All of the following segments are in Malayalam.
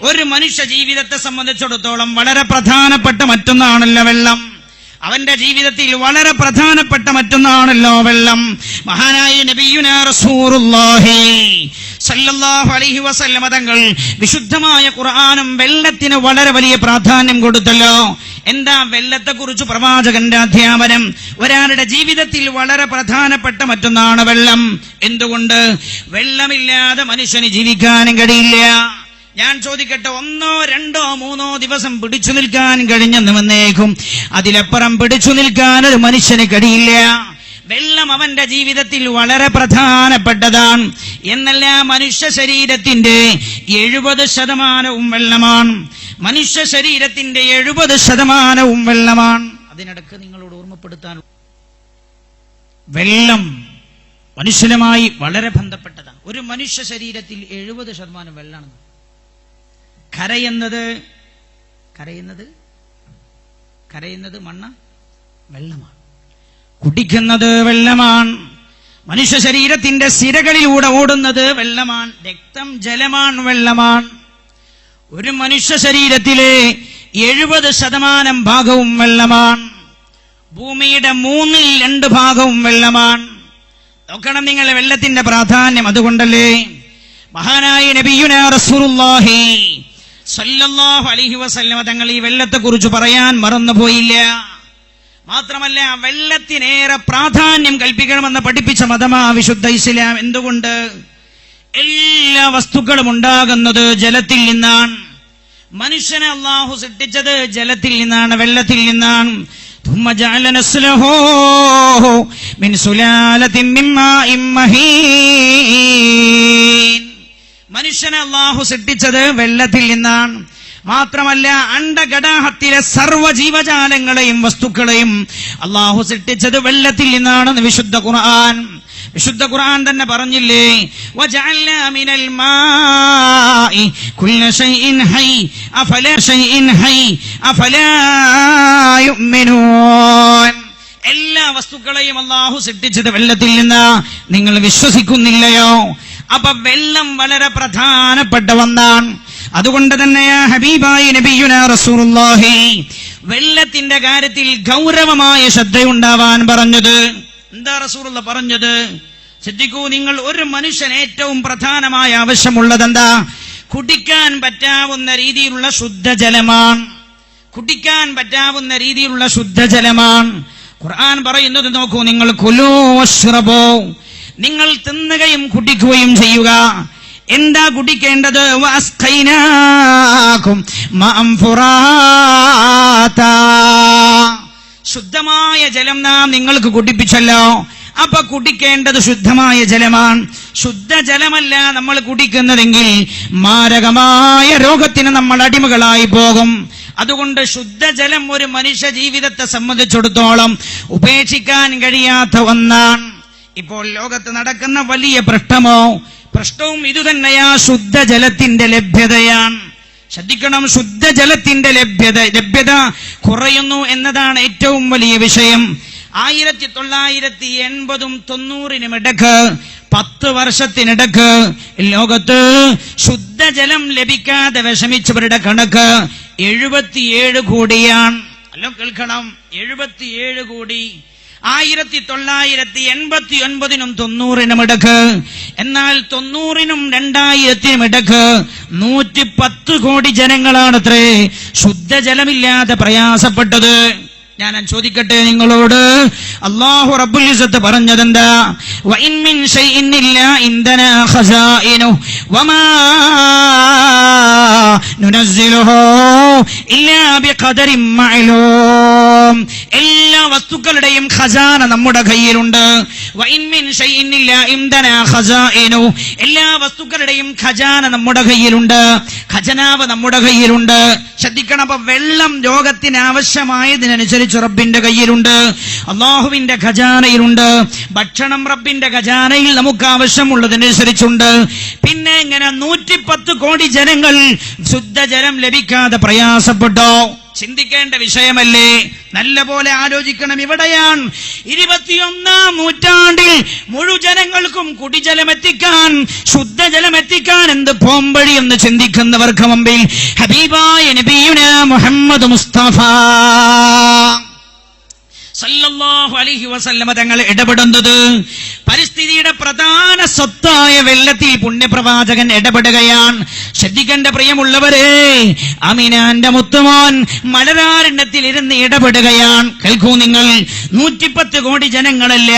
ഒരു മനുഷ്യ ജീവിതത്തെ സംബന്ധിച്ചിടത്തോളം വളരെ പ്രധാനപ്പെട്ട മറ്റൊന്നാണല്ലോ വെള്ളം. അവന്റെ ജീവിതത്തിൽ വളരെ പ്രധാനപ്പെട്ട മറ്റൊന്നാണല്ലോ വെള്ളം. മഹാനായ നബിയുന അലൈഹി വസല്ലമ തങ്ങൾ വിശുദ്ധമായ ഖുർആാനും വെള്ളത്തിന് വളരെ വലിയ പ്രാധാന്യം കൊടുത്തല്ലോ. എന്താ വെള്ളത്തെക്കുറിച്ച് പ്രവാചകന്റെ അധ്യാപനം? ഒരാളുടെ ജീവിതത്തിൽ വളരെ പ്രധാനപ്പെട്ട മറ്റൊന്നാണ് വെള്ളം. എന്തുകൊണ്ട്? വെള്ളമില്ലാതെ മനുഷ്യന് ജീവിക്കാനും കഴിയില്ല. ഞാൻ ചോദിക്കട്ടെ ഒന്നോ രണ്ടോ മൂന്നോ ദിവസം പിടിച്ചു നിൽക്കാൻ കഴിഞ്ഞെന്ന് വന്നേക്കും. അതിലപ്പുറം പിടിച്ചു നിൽക്കാൻ ഒരു മനുഷ്യന് കഴിയില്ല. വെള്ളം അവന്റെ ജീവിതത്തിൽ വളരെ പ്രധാനപ്പെട്ടതാണ്. എന്നല്ല മനുഷ്യ ശരീരത്തിന്റെ എഴുപത് ശതമാനവും വെള്ളമാണ്. മനുഷ്യ ശരീരത്തിന്റെ എഴുപത് ശതമാനവും വെള്ളമാണ്. അതിനിടക്ക് നിങ്ങളോട് ഓർമ്മപ്പെടുത്താൻ വെള്ളം മനുഷ്യനുമായി വളരെ ബന്ധപ്പെട്ടതാണ്. ഒരു മനുഷ്യ ശരീരത്തിൽ എഴുപത് ശതമാനം വെള്ളമാണ് കരയുന്നത് കരയുന്നത് കരയുന്നത് മണ്ണ? വെള്ളമാണ്. കുടിക്കുന്നത് വെള്ളമാണ്. മനുഷ്യ ശരീരത്തിന്റെ സിരകളിലൂടെ ഓടുന്നത് വെള്ളമാണ്. രക്തം ജലമാണ് വെള്ളമാണ്. ഒരു മനുഷ്യ ശരീരത്തിലെ എഴുപത് ശതമാനം ഭാഗവും വെള്ളമാണ്. ഭൂമിയുടെ മൂന്നിൽ രണ്ട് ഭാഗവും വെള്ളമാണ്. നോക്കണം നിങ്ങൾ വെള്ളത്തിന്റെ പ്രാധാന്യം അതുകൊണ്ടല്ലേ. മഹാനായ നബിയുനാ റസൂലുള്ളാഹി സല്ലല്ലാഹു അലൈഹി വസല്ലമ തങ്ങൾ ഈ വെള്ളത്തെ കുറിച്ച് പറയാൻ മറന്നുപോയില്ല മാത്രമല്ല വെള്ളത്തിനേറെ പ്രാധാന്യം കൽപ്പിക്കണമെന്ന് പഠിപ്പിച്ച മതമാ വിശുദ്ധ ഇസ്ലാം എന്തുകൊണ്ട് എല്ലാ വസ്തുക്കളും ഉണ്ടാകുന്നത് ജലത്തിൽ നിന്നാണ് മനുഷ്യനെ അള്ളാഹു സൃഷ്ടിച്ചത് ജലത്തിൽ നിന്നാണ് വെള്ളത്തിൽ നിന്നാണ് ثم جعل نسله من سلالة من ماء مهين മനുഷ്യനെ അള്ളാഹു സൃഷ്ടിച്ചത് വെള്ളത്തിൽ നിന്നാണ്. മാത്രമല്ല അണ്ടഘടാഹത്തിലെ സർവ ജീവജാലങ്ങളെയും വസ്തുക്കളെയും അള്ളാഹു സൃഷ്ടിച്ചത് വെള്ളത്തിൽ നിന്നാണെന്ന് വിശുദ്ധ ഖുർആൻ. വിശുദ്ധ ഖുർആൻ തന്നെ പറഞ്ഞില്ലേ എല്ലാ വസ്തുക്കളെയും അള്ളാഹു സൃഷ്ടിച്ചത് വെള്ളത്തിൽ നിന്ന്. നിങ്ങൾ വിശ്വസിക്കുന്നില്ലയോ? അപ്പൊ വെള്ളം വളരെ പ്രധാനപ്പെട്ട ഒന്നാണ് അതുകൊണ്ട് തന്നെ ഹബീബായി നബിയുന റസൂലുള്ളാഹി. വെള്ളത്തിന്റെ കാര്യത്തിൽ ഗൗരവമായ ശ്രദ്ധയുണ്ടാവാൻ പറഞ്ഞത്. എന്താ റസൂലുള്ള പറഞ്ഞത്? ശ്രദ്ധിക്കൂ നിങ്ങൾ ഒരു മനുഷ്യൻ ഏറ്റവും പ്രധാനമായ ആവശ്യമുള്ളത് എന്താ കുടിക്കാൻ പറ്റാവുന്ന രീതിയിലുള്ള ശുദ്ധജലമാണ്. കുടിക്കാൻ പറ്റാവുന്ന രീതിയിലുള്ള ശുദ്ധജലമാണ്. ഖുർആൻ പറയുന്നത് നോക്കൂ നിങ്ങൾ കുലോ നിങ്ങൾ തിന്നുകയും കുടിക്കുകയും ചെയ്യുക. എന്താ കുടിക്കേണ്ടത്? ശുദ്ധമായ ജലം നാം നിങ്ങൾക്ക് കുടിപ്പിച്ചല്ലോ. അപ്പൊ കുടിക്കേണ്ടത് ശുദ്ധമായ ജലമാണ്. ശുദ്ധജലമല്ല നമ്മൾ കുടിക്കുന്നതെങ്കിൽ മാരകമായ രോഗത്തിന് നമ്മൾ അടിമകളായി പോകും. അതുകൊണ്ട് ശുദ്ധജലം ഒരു മനുഷ്യ ജീവിതത്തെ സംബന്ധിച്ചിടത്തോളം ഉപേക്ഷിക്കാൻ കഴിയാത്ത ഒന്നാണ്. ഇപ്പോൾ ലോകത്ത് നടക്കുന്ന വലിയ പ്രശ്നമോ? പ്രശ്നവും ഇതുതന്നെയാ ശുദ്ധജലത്തിന്റെ ലഭ്യതയാണ്. ശ്രദ്ധിക്കണം ശുദ്ധജലത്തിന്റെ ലഭ്യത ലഭ്യത കുറയുന്നു എന്നതാണ് ഏറ്റവും വലിയ വിഷയം. ആയിരത്തി തൊള്ളായിരത്തി എൺപതും തൊണ്ണൂറിനും ഇടയ്ക്ക് പത്ത് വർഷത്തിനിടക്ക് ലോകത്ത് ശുദ്ധജലം ലഭിക്കാതെ വിഷമിച്ചവരുടെ കണക്ക് എഴുപത്തിയേഴ് കോടിയാണ്. അല്ല കേൾക്കണം. എഴുപത്തിയേഴ് കോടി. ആയിരത്തി തൊള്ളായിരത്തി എൺപത്തി ഒൻപതിനും തൊണ്ണൂറിനും ഇടയ്ക്ക്. എന്നാൽ തൊണ്ണൂറിനും രണ്ടായിരത്തിനും ഇടയ്ക്ക് നൂറ്റി പത്ത് കോടി ജനങ്ങളാണത്രേ ശുദ്ധജലമില്ലാതെ പ്രയാസപ്പെട്ടത്. ഞാൻ ചോദിക്കട്ടെ നിങ്ങളോട്? അള്ളാഹു റബ്ബുൽ പറഞ്ഞത് മഅലൂം. എല്ലാ വസ്തുക്കളുടെയും ഖജാന നമ്മുടെ കയ്യിലുണ്ട്. എല്ലാ വസ്തുക്കളുടെയും ഖജാന നമ്മുടെ കയ്യിലുണ്ട്. ഖജനാവ് നമ്മുടെ കയ്യിലുണ്ട്. ശ്രദ്ധിക്കണം അപ്പൊ വെള്ളം ലോകത്തിന് ആവശ്യമായതിനനുസരിച്ച് റബ്ബിന്റെ കയ്യിലുണ്ട് അള്ളാഹുവിന്റെ ഖജാനയിലുണ്ട് ഭക്ഷണം റബ്ബിന്റെ ഖജാനയിൽ നമുക്ക് ആവശ്യമുള്ളതിനനുസരിച്ചുണ്ട്. പിന്നെ ഇങ്ങനെ നൂറ്റിപ്പത്ത് കോടി ജനങ്ങൾ ശുദ്ധജലം ലഭിക്കാതെ പ്രയാസപ്പെട്ടോ? ചിന്തിക്കേണ്ട വിഷയമല്ലേ? നല്ല പോലെ ആലോചിക്കണം. ഇവിടെയാണ് ഇരുപത്തിയൊന്നാം നൂറ്റാണ്ടിൽ മുഴുജനങ്ങൾക്കും കുടിജലം എത്തിക്കാൻ ശുദ്ധജലം എത്തിക്കാൻ എന്ത് പോംവഴി എന്ന് ചിന്തിക്കുന്നവർക്ക് മുമ്പിൽ ഹബീബായ നബീന മുഹമ്മദ് മുസ്തഫ. സല്ലല്ലാഹു അലൈഹി വസല്ലമ തങ്ങൾ ഇടപെടുന്നത്. പരിസ്ഥിതിയുടെ പ്രധാന സ്വത്തായ വെള്ളത്തിൽ പുണ്യപ്രവാചകൻ ഇടപെടുകയാണ്. ശ്രദ്ധിക്കേണ്ട പ്രിയമുള്ളവരെ അമിനാന്റെ മുത്തുമോൻ മലരാരണ്യത്തിൽ ഇരുന്ന് ഇടപെടുകയാണ്. കേൾക്കൂ നിങ്ങൾ നൂറ്റിപ്പത്ത് കോടി ജനങ്ങളല്ല.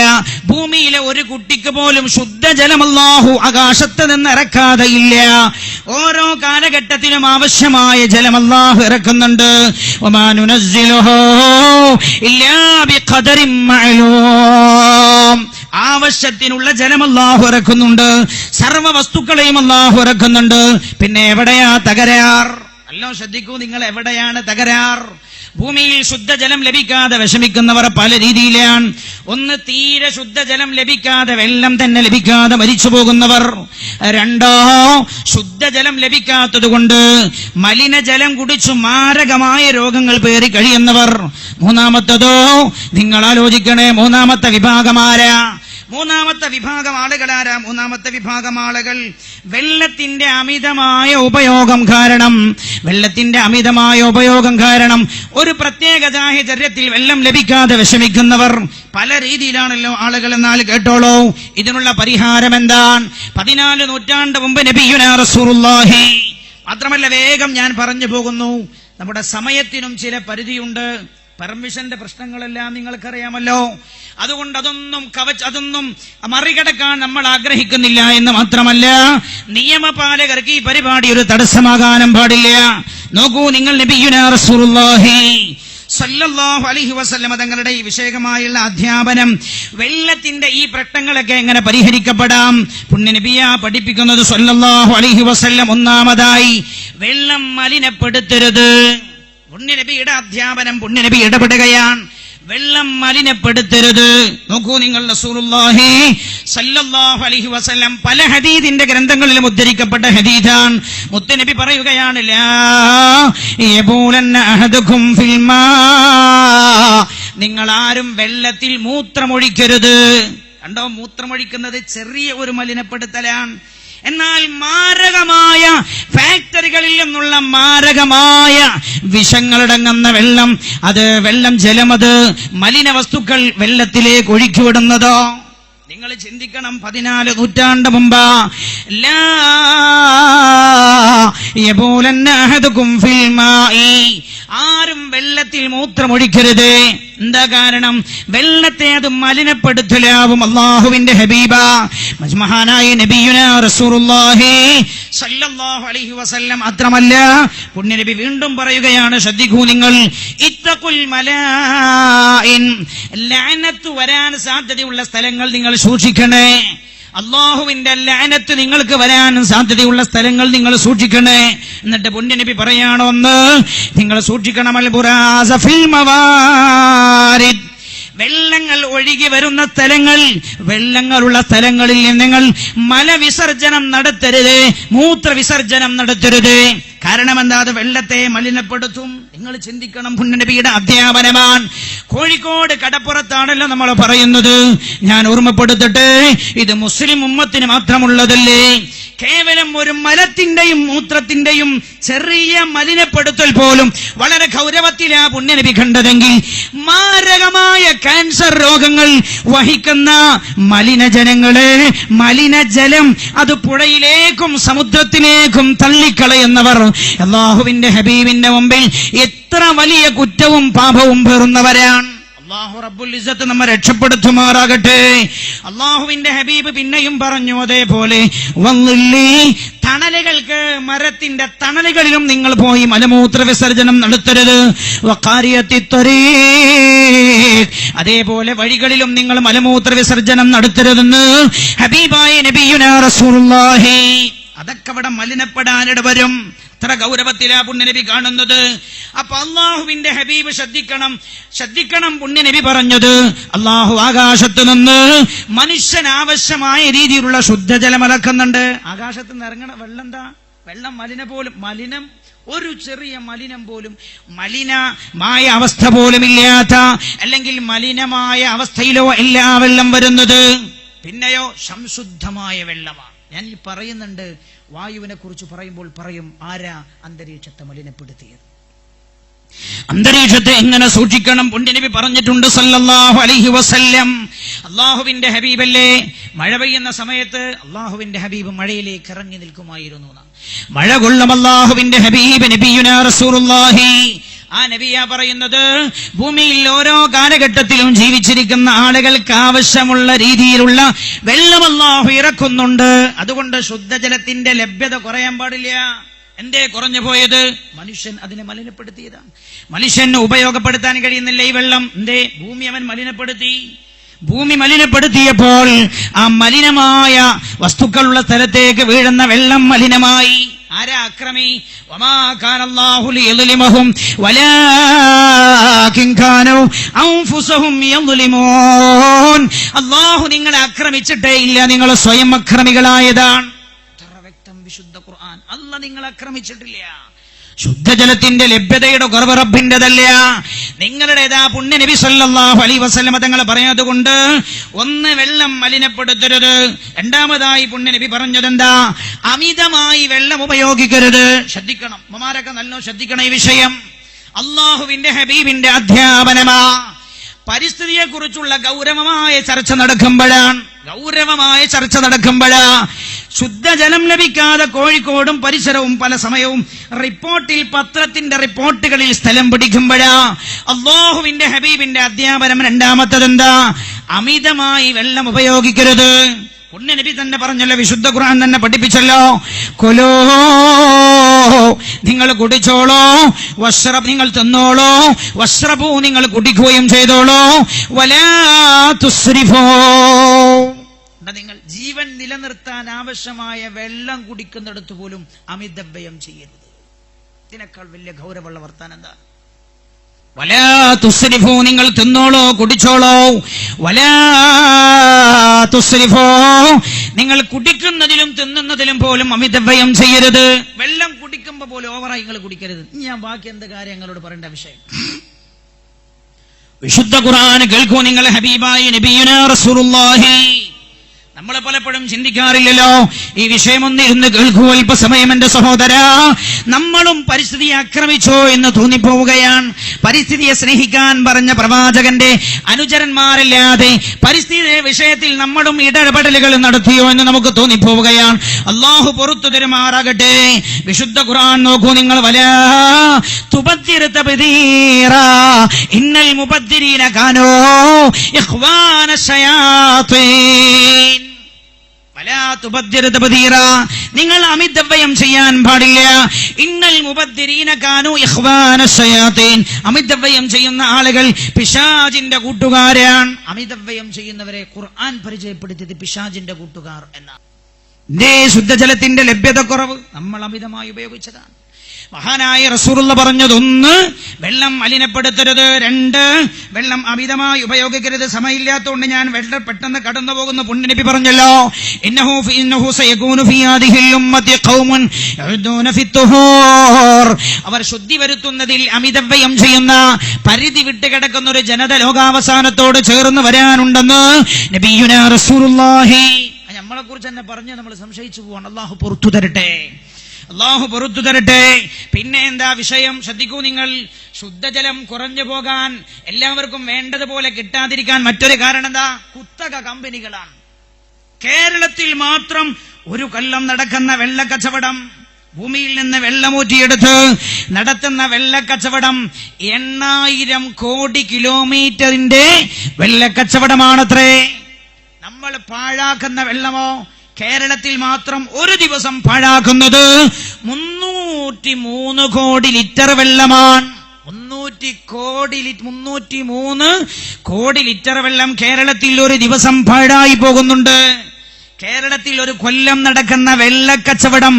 ഭൂമിയിലെ ഒരു കുട്ടിക്ക് പോലും ശുദ്ധജലമല്ലാഹു ആകാശത്ത് നിന്ന് ഇറക്കാതെ ഇല്ല ഓരോ കാലഘട്ടത്തിലും ആവശ്യമായ ജലം അല്ലാഹു ഇറക്കുന്നുണ്ട് ആവശ്യത്തിനുള്ള ജലം അല്ലാഹു ഇറക്കുന്നുണ്ട്. സർവ വസ്തുക്കളെയും അല്ലാഹു ഇറക്കുന്നുണ്ട്. പിന്നെ എവിടെയാ തകരാർ? അല്ലോ ശ്രദ്ധിക്കൂ നിങ്ങൾ എവിടെയാണ് തകരാർ? ഭൂമിയിൽ ശുദ്ധജലം ലഭിക്കാതെ വിഷമിക്കുന്നവർ പല രീതിയിലാണ്. ഒന്ന് തീരെ ശുദ്ധജലം ലഭിക്കാതെ വെള്ളം തന്നെ ലഭിക്കാതെ മരിച്ചു പോകുന്നവർ. രണ്ടോ ശുദ്ധജലം ലഭിക്കാത്തത് കൊണ്ട് മലിനജലം കുടിച്ചു മാരകമായ രോഗങ്ങൾ പേറി കഴിയുന്നവർ. മൂന്നാമത്തതോ നിങ്ങൾ ആലോചിക്കണേ മൂന്നാമത്തെ വിഭാഗമാരാ മൂന്നാമത്തെ വിഭാഗം ആളുകളാരാ മൂന്നാമത്തെ വിഭാഗം ആളുകൾ. വെള്ളത്തിന്റെ അമിതമായ ഉപയോഗം കാരണം. വെള്ളത്തിന്റെ അമിതമായ ഉപയോഗം കാരണം. ഒരു പ്രത്യേക സാഹചര്യത്തിൽ വെള്ളം ലഭിക്കാതെ വിഷമിക്കുന്നവർ. പല രീതിയിലാണല്ലോ ആളുകൾ എന്നാൽ കേട്ടോളൂ. ഇതിനുള്ള പരിഹാരം എന്താണ്? പതിനാല് നൂറ്റാണ്ട് മുമ്പ് നബിയുനാ മാത്രമല്ല വേഗം ഞാൻ പറഞ്ഞു പോകുന്നു. നമ്മുടെ സമയത്തിനും ചില പരിധിയുണ്ട്. പെർമിഷന്റെ പ്രശ്നങ്ങളെല്ലാം നിങ്ങൾക്കറിയാമല്ലോ. അതുകൊണ്ട് അതൊന്നും കവച്ച് അതൊന്നും മറികടക്കാൻ നമ്മൾ ആഗ്രഹിക്കുന്നില്ല എന്ന് മാത്രമല്ല നിയമപാലകർക്ക് ഈ പരിപാടി ഒരു തടസ്സമാകാനും പാടില്ല. നോക്കൂ നിങ്ങൾ തങ്ങളുടെ ഈ വിഷയകമായുള്ള അധ്യാപനം വെള്ളത്തിന്റെ ഈ പ്രശ്നങ്ങളൊക്കെ എങ്ങനെ പരിഹരിക്കപ്പെടാം? പുണ്യനബിയ പഠിപ്പിക്കുന്നത് സല്ലല്ലാഹു അലൈഹി വസല്ലം ഒന്നാമതായി. വെള്ളം മലിനപ്പെടുത്തരുത്. പുണ്യനബിയുടെ അധ്യാപനം പുണ്യനബി ഇടപെടുകയാണ്. വെള്ളം മലിനപ്പെടുത്തരുത്. നോക്കൂ നിങ്ങൾ റസൂലുള്ളാഹി സല്ലല്ലാഹു അലൈഹി വസല്ലം പല ഹദീദിന്റെ ഗ്രന്ഥങ്ങളിലും ഉദ്ധരിക്കപ്പെട്ട ഹദീദാണ്. മുത്തനബി പറയുകയാണ് ലാ നിങ്ങൾ ആരും വെള്ളത്തിൽ മൂത്രമൊഴിക്കരുത്. കണ്ടോ മൂത്രമൊഴിക്കുന്നത് ചെറിയ ഒരു മലിനപ്പെടുത്തലാണ്. എന്നാൽ മാരകമായ ഫാക്ടറികളിൽ നിന്നുള്ള മാരകമായ വിഷങ്ങളടങ്ങുന്ന വെള്ളം അത് വെള്ളം ജലമത് മലിന വസ്തുക്കൾ വെള്ളത്തിലേക്ക് ഒഴുക്കിവിടുന്നതോ. നിങ്ങൾ ചിന്തിക്കണം പതിനാല് നൂറ്റാണ്ട് മുമ്പ് ലാ ആരും വെള്ളത്തിൽ മൂത്രമൊഴിക്കരുത്. എന്താ കാരണം? വെള്ളത്തെ അത് മലിനപ്പെടുത്തലാവും അള്ളാഹുവിന്റെ ഹബീബ. മഹാനായ നബിയുന സല്ലല്ലാഹു അലൈഹി വസല്ലം അത്രമല്ല പുണ്യനബി വീണ്ടും പറയുകയാണ് ശ്രദ്ധിക്കൂ നിങ്ങൾ ഇത്തഖുൽ മലായിൻ വരാൻ സാധ്യതയുള്ള സ്ഥലങ്ങൾ നിങ്ങൾ സൂക്ഷിക്കണേ. അള്ളാഹുവിന്റെ ലാനത്ത് നിങ്ങൾക്ക് വരാനും സാധ്യതയുള്ള സ്ഥലങ്ങൾ നിങ്ങൾ സൂക്ഷിക്കണേ. എന്നിട്ട് പുണ്യനബി പറയാണോ ഒന്ന് നിങ്ങൾ സൂക്ഷിക്കണം വെള്ളങ്ങൾ ഒഴുകി വരുന്ന സ്ഥലങ്ങൾ വെള്ളങ്ങളുള്ള സ്ഥലങ്ങളിൽ നിങ്ങൾ മലവിസർജനം നടത്തരുത് മൂത്രവിസർജനം നടത്തരുത്. കാരണം എന്താ? അത് വെള്ളത്തെ മലിനപ്പെടുത്തും. നിങ്ങൾ ചിന്തിക്കണം പുണ്യനബിയുടെ അധ്യാപനമാണ് കോഴിക്കോട് കടപ്പുറത്താണല്ലോ നമ്മൾ പറയുന്നത്. ഞാൻ ഓർമ്മപ്പെടുത്തട്ടെ ഇത് മുസ്ലിം ഉമ്മത്തിന് മാത്രമുള്ളതല്ലേ. കേവലം ഒരു മലത്തിന്റെയും മൂത്രത്തിന്റെയും ചെറിയ മലിനപ്പെടുത്തൽ പോലും വളരെ ഗൗരവത്തിലാ പുണ്യനബി കണ്ടതെങ്കിൽ മാരകമായ ക്യാൻസർ രോഗങ്ങൾ വഹിക്കുന്ന മലിനജനങ്ങളെ മലിനജലം അത് പുഴയിലേക്കും സമുദ്രത്തിലേക്കും തള്ളിക്കളയുന്നവർ. അള്ളാഹുവിന്റെ ഹബീബിന്റെ മുമ്പിൽ എത്ര വലിയ കുറ്റവും പാപവും പേറുന്നവരാണ്. അള്ളാഹു റബ്ബുൽ ഇസത്ത് നമ്മെ രക്ഷപ്പെടുത്തുമാറാകട്ടെ. അള്ളാഹുവിന്റെ ഹബീബ് പിന്നെയും പറഞ്ഞു അതേപോലെ തണലുകൾക്ക് മരത്തിന്റെ തണലുകളിലും നിങ്ങൾ പോയി മലമൂത്ര വിസർജനം നടത്തരുത്. അതേപോലെ വഴികളിലും നിങ്ങൾ മലമൂത്ര വിസർജനം നടത്തരുതെന്ന് ഹബീബായ നബിയുനാ റസൂലുള്ളാഹി. അതൊക്കെ അവിടെ മലിനപ്പെടാനിട വരും. അത്ര ഗൗരവത്തിലാ പുണ്യനബി കാണുന്നത്? അപ്പൊ അള്ളാഹുവിന്റെ ഹബീബ് ശ്രദ്ധിക്കണം. ശ്രദ്ധിക്കണം പുണ്യനബി പറഞ്ഞത്. അള്ളാഹു ആകാശത്ത് നിന്ന് മനുഷ്യൻ ആവശ്യമായ രീതിയിലുള്ള ശുദ്ധജലം അലക്കുന്നുണ്ട് ആകാശത്ത് നിന്ന് ഇറങ്ങണ വെള്ളം എന്താ വെള്ളം മലിന പോലും മലിനം ഒരു ചെറിയ മലിനം പോലും മലിനമായ അവസ്ഥ പോലും ഇല്ലാത്ത അല്ലെങ്കിൽ മലിനമായ അവസ്ഥയിലോ എല്ലാ വെള്ളം വരുന്നത്. പിന്നെയോ സംശുദ്ധമായ വെള്ളമാണ്. ഞാൻ പറയുന്നുണ്ട് വായുവിനെ കുറിച്ച് പറയുമ്പോൾ പറയും ആരാ അന്തരീക്ഷത്തെ മലിനപ്പെടുത്തിയത്? അന്തരീക്ഷത്തെ എങ്ങനെ സൂക്ഷിക്കണം? പുണ്യനബി പറഞ്ഞിട്ടുണ്ട് സല്ലല്ലാഹു അലൈഹി വസല്ലം. അള്ളാഹുവിന്റെ ഹബീബല്ലേ മഴ പെയ്യുന്ന സമയത്ത് അള്ളാഹുവിന്റെ ഹബീബ് മഴയിലേക്ക് ഇറങ്ങി നിൽക്കുമായിരുന്നു. മഴ കൊള്ളും അള്ളാഹുവിന്റെ ഹബീബ് നബിയുനാ റസൂലുള്ളാഹി. ആ നബിയ പറയുന്നത് ഭൂമിയിൽ ഓരോ കാലഘട്ടത്തിലും ജീവിച്ചിരിക്കുന്ന ആളുകൾക്ക് ആവശ്യമുള്ള രീതിയിലുള്ള വെള്ളം അള്ളാഹു ഇറക്കുന്നുണ്ട്. അതുകൊണ്ട് ശുദ്ധജലത്തിന്റെ ലഭ്യത കുറയാൻ പാടില്ല. എന്തേ കുറഞ്ഞു പോയത്? മനുഷ്യൻ അതിനെ മലിനപ്പെടുത്തിയതാണ്. മനുഷ്യന് ഉപയോഗപ്പെടുത്താൻ കഴിയുന്നില്ല ഈ വെള്ളം. എന്തേ? ഭൂമി അവൻ മലിനപ്പെടുത്തി. ഭൂമി മലിനപ്പെടുത്തിയപ്പോൾ ആ മലിനമായ വസ്തുക്കളുള്ള സ്ഥലത്തേക്ക് വീഴുന്ന വെള്ളം മലിനമായി. ആരാ അക്രമി? അള്ളാഹു നിങ്ങളെ ആക്രമിച്ചിട്ടേ ഇല്ല നിങ്ങൾ സ്വയം അക്രമികളായതാണ്. വ്യക്തം വിശുദ്ധ ഖുർആൻ. അല്ല നിങ്ങൾ ആക്രമിച്ചിട്ടില്ല. ശുദ്ധജലത്തിന്റെ ലഭ്യതയുടെ കുറവ് റബ്ബിന്റെതല്ല നിങ്ങളുടേതാ പുണ്യ നബി സല്ലല്ലാഹു അലൈഹി വസല്ലമ തങ്ങൾ പറയാതുകൊണ്ട് ഒന്ന് വെള്ളം മലിനപ്പെടുത്തരുത്. രണ്ടാമതായി പുണ്യ നബി പറഞ്ഞതെന്താ? അമിതമായി വെള്ളം ഉപയോഗിക്കരുത്. ശ്രദ്ധിക്കണം. ഉമ്മമാരൊക്കെ നല്ലോ ശ്രദ്ധിക്കണം ഈ വിഷയം. അള്ളാഹുവിന്റെ ഹബീബിന്റെ അധ്യാപനമാ. പരിസ്ഥിതിയെ കുറിച്ചുള്ള ഗൗരവമായ ചർച്ച നടക്കുമ്പോഴാണ് ഗൗരവമായ ചർച്ച നടക്കുമ്പോഴാ ശുദ്ധജലം ലഭിക്കാതെ കോഴിക്കോടും പരിസരവും പല സമയവും റിപ്പോർട്ടിൽ പത്രത്തിന്റെ റിപ്പോർട്ടുകളിൽ സ്ഥലം പിടിക്കുമ്പോഴാ അള്ളാഹുവിന്റെ ഹബീബിന്റെ അധ്യാപനം രണ്ടാമത്തതെന്താ? അമിതമായി വെള്ളം ഉപയോഗിക്കരുത്. പുണ്യനബി തന്നെ പറഞ്ഞല്ലോ വിശുദ്ധ ഖുർആൻ തന്നെ പഠിപ്പിച്ചല്ലോ. കൊലോ നിങ്ങൾ കുടിച്ചോളോ വസ്ത്ര നിങ്ങൾ തന്നോളോ വസ്ത്രപൂ നിങ്ങൾ കുടിക്കുകയും ചെയ്തോളോ. വലാ തുസ്രിഫോ. എന്താ നിങ്ങൾ ജീവൻ നിലനിർത്താൻ ആവശ്യമായ വെള്ളം കുടിക്കുന്നിടത്ത് പോലും അമിതവ്യയം ചെയ്യരുത്. ഇതിനേക്കാൾ വലിയ ഗൗരവമുള്ള വർത്താനം എന്താ? വലാ തുസ്രിഫു നിങ്ങൾ തിന്നോളോ കുടിച്ചോളോ. വലാ തുസ്രിഫോ നിങ്ങൾ കുടിക്കുന്നതിലും തിന്നുന്നതിലും പോലും അമിതവ്യം ചെയ്യരുത്. വെള്ളം കുടിക്കുമ്പോ പോലും ഓവറായി നിങ്ങൾ കുടിക്കരുത്. ഞാൻ ബാക്കി എന്ത് കാര്യങ്ങളോട് പറയേണ്ട വിഷയം? വിശുദ്ധ ഖുർആൻ കേൾക്കൂ നിങ്ങൾ ഹബീബായി നബീന റസൂലുള്ളാഹി. നമ്മൾ പലപ്പോഴും ചിന്തിക്കാറില്ലല്ലോ. ഈ വിഷയമൊന്ന് ഇരുന്ന് കേൾക്കൂ അല്പസമയം എന്റെ സഹോദര. നമ്മളും പരിസ്ഥിതി ആക്രമിച്ചോ എന്ന് തോന്നിപ്പോവുകയാണ്. പരിസ്ഥിതിയെ സ്നേഹിക്കാൻ പറഞ്ഞ പ്രവാചകന്റെ അനുചരന്മാരല്ലാതെ പരിസ്ഥിതി വിഷയത്തിൽ നമ്മളും ഇടപെടലുകൾ നടത്തിയോ എന്ന് നമുക്ക് തോന്നിപ്പോവുകയാണ്. അള്ളാഹു പുറത്തു തരുമാറാകട്ടെ. വിശുദ്ധ ഖുർആൻ നോക്കൂ നിങ്ങൾ വല. ഇന്നൽ മുബദ്ദിരീന ഇഖ്വാന ശയാത്തീൻ. നിങ്ങൾ അമിതവ്യം ചെയ്യാൻ പാടില്ല. ഇന്നൽ അമിതവ്യയം ചെയ്യുന്ന ആളുകൾ പിശാജിന്റെ കൂട്ടുകാരാണ്. അമിതവ്യം ചെയ്യുന്നവരെ ഖുർആൻ പരിചയപ്പെടുത്തിയത് പിശാജിന്റെ കൂട്ടുകാർ എന്നാണ്. ശുദ്ധജലത്തിന്റെ ലഭ്യതക്കുറവ് നമ്മൾ അമിതമായി ഉപയോഗിച്ചതാണ്. മഹാനായ റസൂറുള്ള പറഞ്ഞതൊന്ന് വെള്ളം മലിനപ്പെടുത്തരുത്. രണ്ട് വെള്ളം അമിതമായി ഉപയോഗിക്കരുത്. സമയമില്ലാത്തതുകൊണ്ട് ഞാൻ വെള്ളം പെട്ടെന്ന് കടന്നു പോകുന്ന പുണ്യനബി പറഞ്ഞല്ലോ അവർ ശുദ്ധി വരുത്തുന്നതിൽ അമിതവ്യയം ചെയ്യുന്ന പരിധി വിട്ട് കിടക്കുന്ന ഒരു ജനത ലോകാവസാനത്തോട് ചേർന്ന് വരാനുണ്ടെന്ന് നബിയുന റസൂലുള്ളാഹി. നമ്മളെ കുറിച്ച് തന്നെ പറഞ്ഞ് നമ്മൾ സംശയിച്ചു പോവാണ്. അള്ളാഹു പുറത്തു തരട്ടെ അള്ളാഹു പുറത്തു തരട്ടെ. പിന്നെ എന്താ വിഷയം? ശ്രദ്ധിക്കൂ നിങ്ങൾ. ശുദ്ധജലം കുറഞ്ഞു പോകാൻ എല്ലാവർക്കും വേണ്ടതുപോലെ കിട്ടാതിരിക്കാൻ മറ്റൊരു കാരണം എന്താ? കുത്തക കമ്പനികളാണ്. കേരളത്തിൽ മാത്രം ഒരു കൊല്ലം നടക്കുന്ന വെള്ളക്കച്ചവടം ഭൂമിയിൽ നിന്ന് വെള്ളമൂറ്റിയെടുത്ത് നടത്തുന്ന വെള്ളക്കച്ചവടം എണ്ണായിരം കോടി കിലോമീറ്ററിന്റെ വെള്ളക്കച്ചവടമാണത്രേ. നമ്മൾ പാഴാക്കുന്ന വെള്ളമോ കേരളത്തിൽ മാത്രം ഒരു ദിവസം പാഴാക്കുന്നത് മുന്നൂറ്റി മൂന്ന് കോടി ലിറ്റർ വെള്ളമാണ്. മുന്നൂറ്റി കോടി മുന്നൂറ്റി മൂന്ന് കോടി ലിറ്റർ വെള്ളം കേരളത്തിൽ ഒരു ദിവസം പാഴായി പോകുന്നുണ്ട്. കേരളത്തിൽ ഒരു കൊല്ലം നടക്കുന്ന വെള്ളക്കച്ചവടം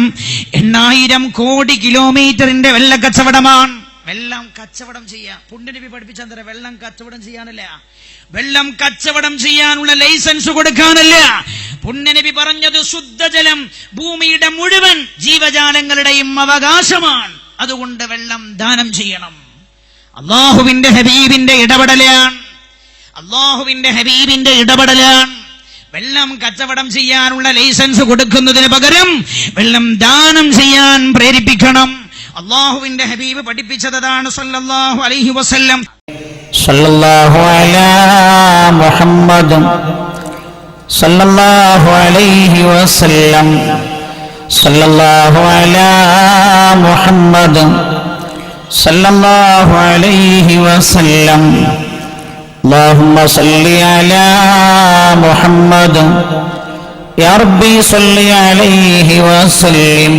എണ്ണായിരം കോടി കിലോമീറ്ററിന്റെ വെള്ളക്കച്ചവടമാണ്. വെള്ളം കച്ചവടം ചെയ്യാം. പുണ്യനബി പഠിപ്പിച്ചെന്തര വെള്ളം കച്ചവടം ചെയ്യാനല്ല. വെള്ളം കച്ചവടം ചെയ്യാനുള്ള ലൈസൻസ് കൊടുക്കാനല്ല. പുണ്യനബി പറഞ്ഞത് ശുദ്ധജലം ഭൂമിയുടെ മുഴുവൻ ജീവജാലങ്ങളുടെയും അവകാശമാണ്. അതുകൊണ്ട് വെള്ളം ദാനം ചെയ്യണം. അള്ളാഹുവിന്റെ ഹബീബിന്റെ ഇടപെടലാണ്. അള്ളാഹുവിന്റെ ഹബീബിന്റെ ഇടപെടലാണ്. വെള്ളം കച്ചവടം ചെയ്യാനുള്ള ലൈസൻസ് കൊടുക്കുന്നതിന് പകരം വെള്ളം ദാനം ചെയ്യാൻ പ്രേരിപ്പിക്കണം. അള്ളാഹുവിന്റെ ഹബീബ് പഠിപ്പിച്ചതാണ് സല്ലല്ലാഹു അലൈഹി വസല്ലം صلى الله على محمد صلى الله عليه وسلم صلى الله على محمد صلى الله عليه وسلم اللهم صل على محمد يا ربي صل عليه وسلم